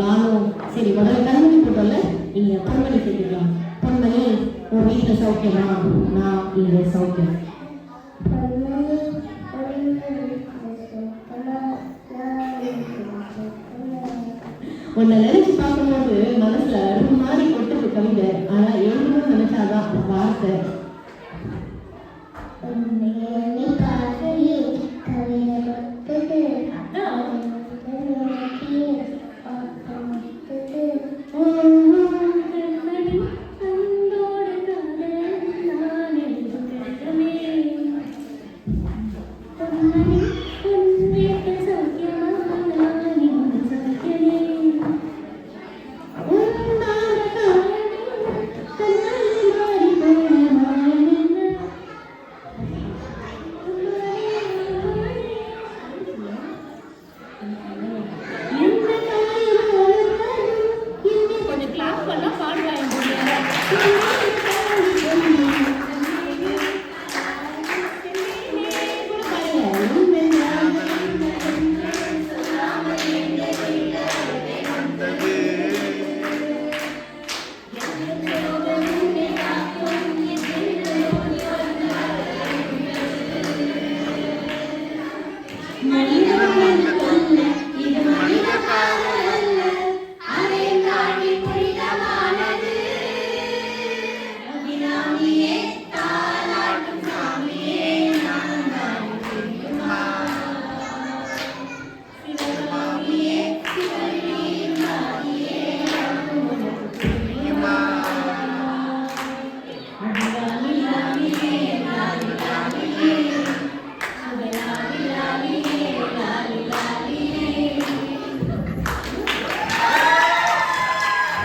நானும் சரி முதல்ல கண்மணி போட்டோம்ல? நீங்க பொன்மணி கேட்டுக்கலாம் பொன்மணி உன் வீட்டுல சௌக்கியமா? நான் இங்க சௌக்கியம். உன்னை நினைச்சு பார்க்கும்போது மனசுல அருமாறி கொட்டுது கவிதை. ஆனா Mommy.